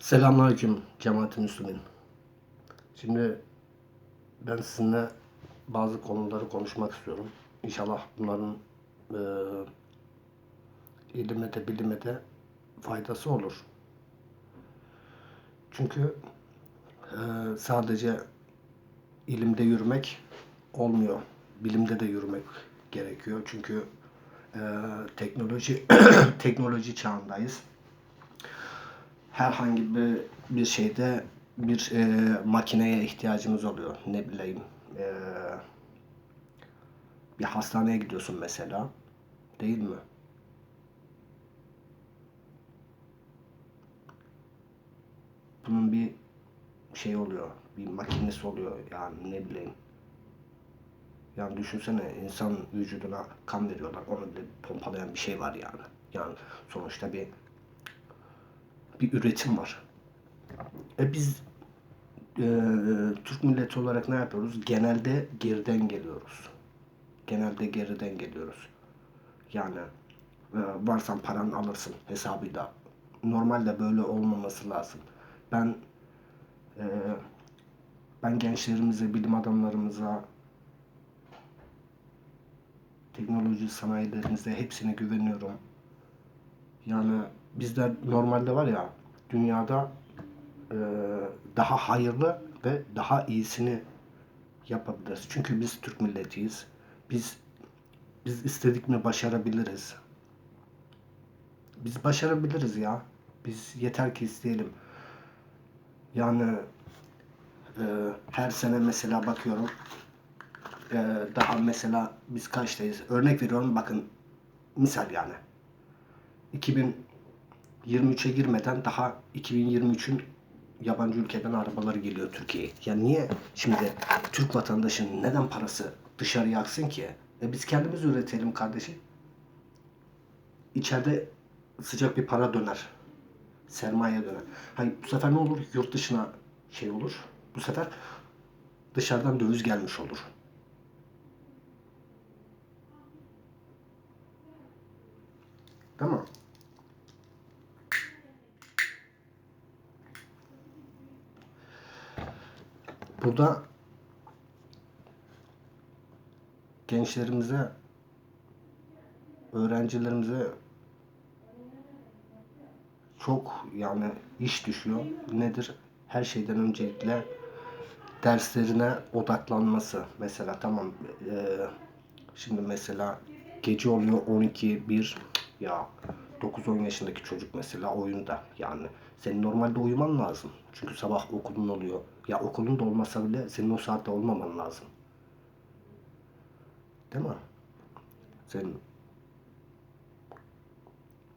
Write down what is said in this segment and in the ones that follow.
Selamünaleyküm cemaat-i Müslümin. Şimdi ben sizinle bazı konuları konuşmak istiyorum. İnşallah bunların e, ilime de bilime de faydası olur. Çünkü e, sadece ilimde yürümek olmuyor. Bilimde de yürümek gerekiyor. Çünkü e, teknoloji teknoloji çağındayız herhangi bir bir şeyde bir e, makineye ihtiyacımız oluyor. Ne bileyim e, bir hastaneye gidiyorsun mesela. Değil mi? Bunun bir şey oluyor. Bir makinesi oluyor. Yani ne bileyim. Yani düşünsene insan vücuduna kan veriyorlar. Onu bile pompalayan bir şey var yani. Yani sonuçta bir bir üretim var. E biz e, Türk milleti olarak ne yapıyoruz? Genelde geriden geliyoruz. Genelde geriden geliyoruz. Yani e, varsan paran alırsın hesabıyla. Normalde böyle olmaması lazım. Ben e, ben gençlerimize, bilim adamlarımıza, teknoloji sanayilerimize hepsine güveniyorum. Yani bizler normalde var ya dünyada e, daha hayırlı ve daha iyisini yapabiliriz. Çünkü biz Türk milletiyiz. Biz biz istedik mi başarabiliriz. Biz başarabiliriz ya. Biz yeter ki isteyelim. Yani e, her sene mesela bakıyorum e, daha mesela biz kaçtayız? Örnek veriyorum bakın misal yani 2023'e girmeden daha 2023'ün yabancı ülkeden arabaları geliyor Türkiye'ye. Ya niye şimdi Türk vatandaşının neden parası dışarıya aksın ki? E biz kendimiz üretelim kardeşim. İçeride sıcak bir para döner. Sermaye döner. Hani bu sefer ne olur? Yurt dışına şey olur. Bu sefer dışarıdan döviz gelmiş olur. Değil Burada gençlerimize, öğrencilerimize çok yani iş düşüyor. Nedir? Her şeyden öncelikle derslerine odaklanması. Mesela tamam e, şimdi mesela gece oluyor 12 1 ya 9-10 yaşındaki çocuk mesela oyunda yani senin normalde uyuman lazım. Çünkü sabah okulun oluyor. Ya okulun da olmasa bile senin o saatte olmaman lazım. Değil mi? Senin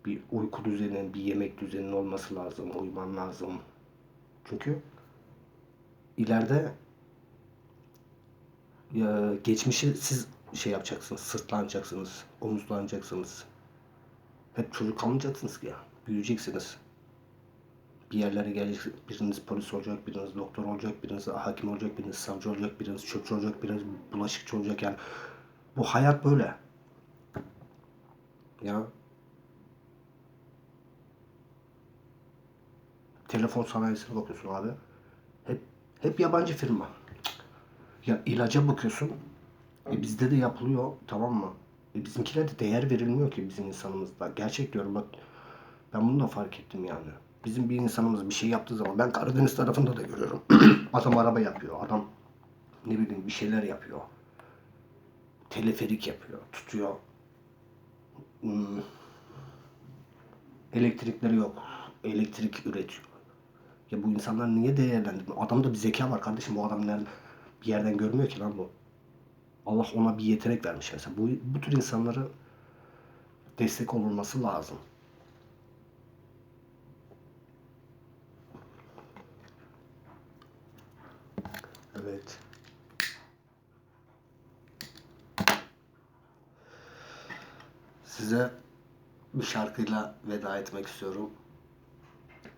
bir uyku düzenin, bir yemek düzenin olması lazım. Uyuman lazım. Çünkü ileride ya, geçmişi siz şey yapacaksınız, sırtlanacaksınız, omuzlanacaksınız. Hep çocuk kalmayacaksınız ki ya. Büyüyeceksiniz. Bir yerlere geleceksiniz. Biriniz polis olacak, biriniz doktor olacak, biriniz hakim olacak, biriniz savcı olacak, biriniz çöpçü olacak, biriniz bulaşıkçı olacak yani. Bu hayat böyle. Ya. Telefon sanayisine bakıyorsun abi. Hep hep yabancı firma. Ya ilaca bakıyorsun. E bizde de yapılıyor tamam mı? E bizimkilerde değer verilmiyor ki bizim insanımızda. Gerçek diyorum bak. Ben bunu da fark ettim yani. Bizim bir insanımız bir şey yaptığı zaman ben Karadeniz tarafında da görüyorum. adam araba yapıyor. Adam ne bileyim bir şeyler yapıyor. Teleferik yapıyor. Tutuyor. Hmm. Elektrikleri yok. Elektrik üretiyor. Ya bu insanlar niye değerlendirmiyor? Adamda bir zeka var kardeşim. Bu adam nerede? Bir yerden görmüyor ki lan bu. Allah ona bir yetenek vermiş mesela. Bu, bu tür insanlara destek olunması lazım. Evet. Size bir şarkıyla veda etmek istiyorum.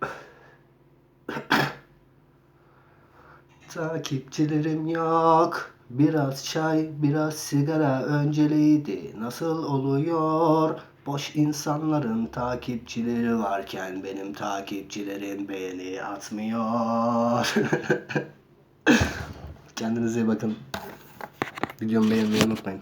Takipçilerim yok. Biraz çay, biraz sigara önceliydi. Nasıl oluyor? Boş insanların takipçileri varken benim takipçilerim beğeni atmıyor. Kendinize iyi bakın. Videomu beğenmeyi unutmayın.